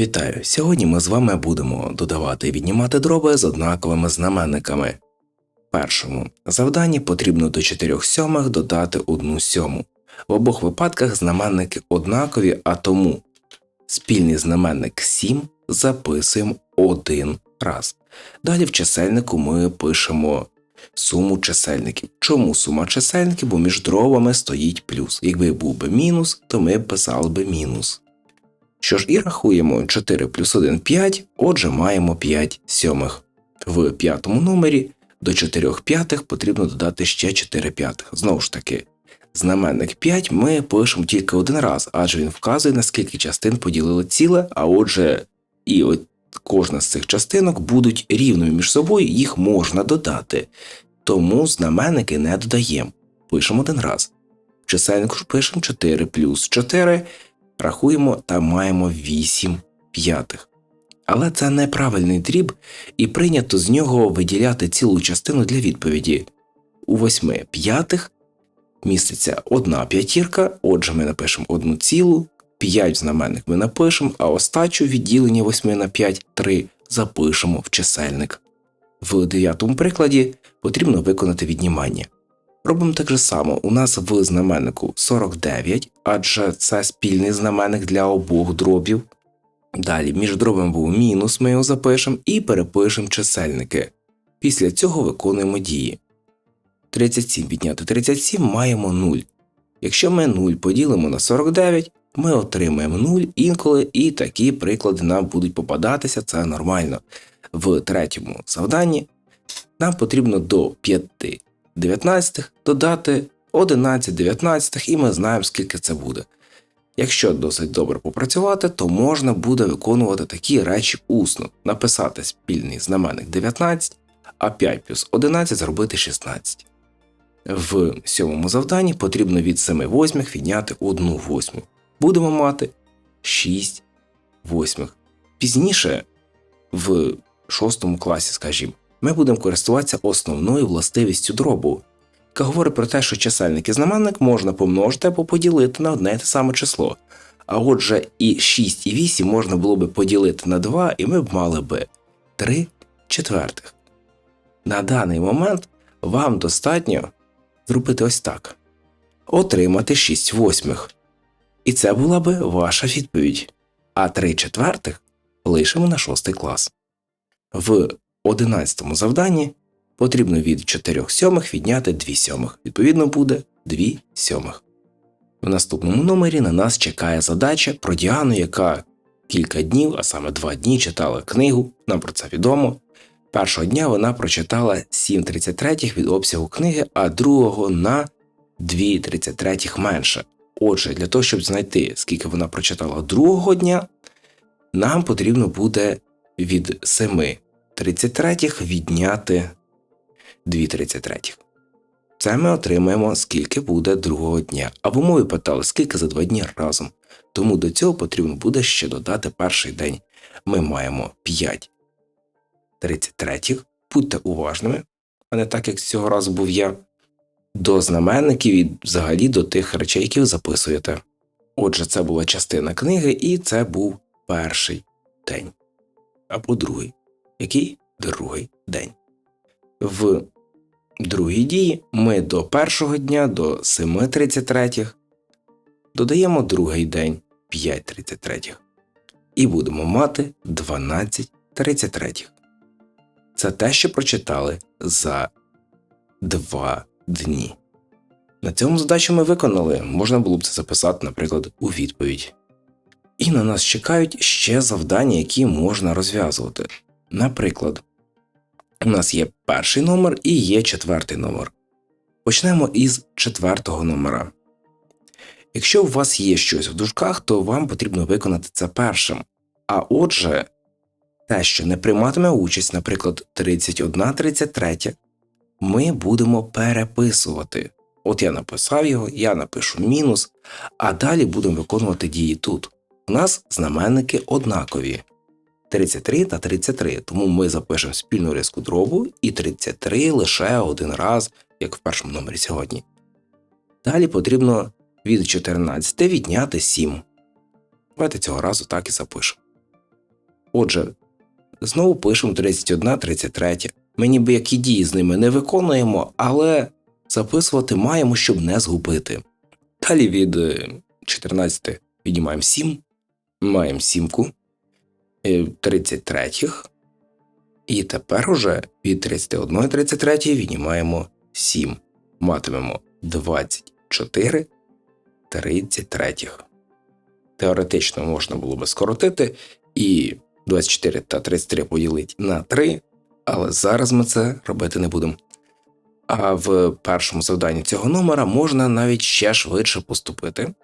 Вітаю! Сьогодні ми з вами будемо додавати і віднімати дроби з однаковими знаменниками. Першому завданні потрібно до 4 сьомих додати 1 сьому. В обох випадках знаменники однакові, а тому спільний знаменник 7 записуємо один раз. Далі в чисельнику ми пишемо суму чисельників. Чому сума чисельників? Бо між дробами стоїть плюс. Якби був би мінус, то ми писали би мінус. Що ж і рахуємо 4 плюс 1 5, отже маємо 5 сьомих. В п'ятому номері до 4 п'ятих потрібно додати ще 4 п'ятих. Знову ж таки, знаменник 5 ми пишемо тільки один раз, адже він вказує, на скільки частин поділили ціле, а отже, і от кожна з цих частинок будуть рівними між собою, їх можна додати. Тому знаменники не додаємо. Пишемо один раз. В чисельнику ж пишемо 4 плюс 4, рахуємо та маємо 8 п'ятих. Але це неправильний дріб, і прийнято з нього виділяти цілу частину для відповіді. У 8 п'ятих міститься одна п'ятірка, отже, ми напишемо одну цілу, 5 в знаменник ми напишемо, а остачу відділення 8 на 5 3 запишемо в чисельник. В дев'ятому прикладі потрібно виконати віднімання. Робимо так же само. У нас в знаменнику 49, адже це спільний знаменник для обох дробів. Далі між дробами був мінус, ми його запишемо і перепишемо чисельники. Після цього виконуємо дії. 37 відняти 37 маємо 0. Якщо ми 0 поділимо на 49, ми отримаємо 0 інколи, і такі приклади нам будуть попадатися, це нормально. В третьому завданні нам потрібно до 5 19 додати 11 19 і ми знаємо, скільки це буде. Якщо досить добре попрацювати, то можна буде виконувати такі речі усно, написати спільний знаменник 19, а 5 плюс 11 зробити 16. В сьомому завданні потрібно від 7 восьмих відняти 1 восьму. Будемо мати 6 восьмих. Пізніше, в шостому класі, скажімо, ми будемо користуватися основною властивістю дробу, яка говорить про те, що чисельник і знаменник можна помножити або поділити на одне і те саме число. А отже, і 6 і 8 можна було би поділити на 2, і ми б мали би 3 четвертих. На даний момент вам достатньо зробити ось так: отримати 6 восьмих. І це була би ваша відповідь. А 3 четвертих лишимо на 6 клас. В 11 завданні потрібно від 4 сьомих відняти 2 сьомих. Відповідно, буде 2 сьомих. В наступному номері на нас чекає задача про Діану, яка кілька днів, а саме 2 дні, читала книгу, нам про це відомо. Першого дня вона прочитала 7,33 від обсягу книги, а другого на 2,33 менше. Отже, для того, щоб знайти, скільки вона прочитала другого дня, нам потрібно буде від 7 33 відняти 2 33. Це ми отримаємо, скільки буде другого дня. А в умові питали, скільки за два дні разом. Тому до цього потрібно буде ще додати перший день. Ми маємо 5 33. Будьте уважними, а не так, як цього разу був я. До знаменників і взагалі до тих речей, які ви записуєте. Отже, це була частина книги, і це був перший день. Або другий. Який другий день. В другій дії ми до першого дня до 7.33 додаємо другий день 5.33 і будемо мати 12.33. Це те, що прочитали за два дні. На цьому задачу ми виконали, можна було б це записати, наприклад, у відповідь. І на нас чекають ще завдання, які можна розв'язувати. Наприклад, у нас є перший номер і є четвертий номер. Почнемо із четвертого номера. Якщо у вас є щось в дужках, то вам потрібно виконати це першим. А отже, те, що не прийматиме участь, наприклад, 31 33, ми будемо переписувати. От я написав його, я напишу мінус, а далі будемо виконувати дії тут. У нас знаменники однакові. 33 та 33, тому ми запишемо спільну риску дробу і 33 лише один раз, як в першому номері сьогодні. Далі потрібно від 14 відняти 7. Давайте цього разу так і запишемо. Отже, знову пишемо 31, 33. Ми ніби які дії з ними не виконуємо, але записувати маємо, щоб не згубити. Далі від е, 14 віднімаємо 7, маємо сімку, е, 33. І тепер уже від 31 і 33 віднімаємо 7. Матимемо 24 33. Теоретично можна було би скоротити і 24 та 33 поділити на 3, але зараз ми це робити не будемо. А в першому завданні цього номера можна навіть ще швидше поступити.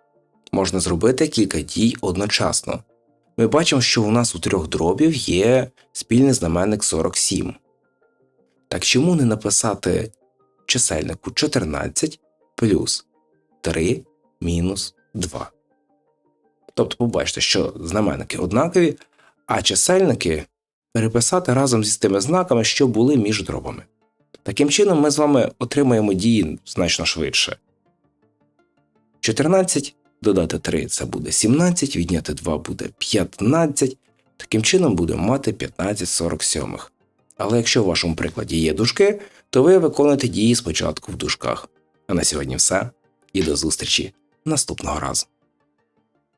Можна зробити кілька дій одночасно. Ми бачимо, що у нас у трьох дробів є спільний знаменник 47. Так чому не написати чисельнику 14 плюс 3 мінус 2? Тобто побачите, що знаменники однакові, а чисельники переписати разом зі тими знаками, що були між дробами. Таким чином, ми з вами отримаємо дії значно швидше. 14 додати 3 це буде 17, відняти 2 буде 15. Таким чином будемо мати 15 47. Але якщо в вашому прикладі є дужки, то ви виконуєте дії спочатку в дужках. А на сьогодні все. І до зустрічі наступного разу.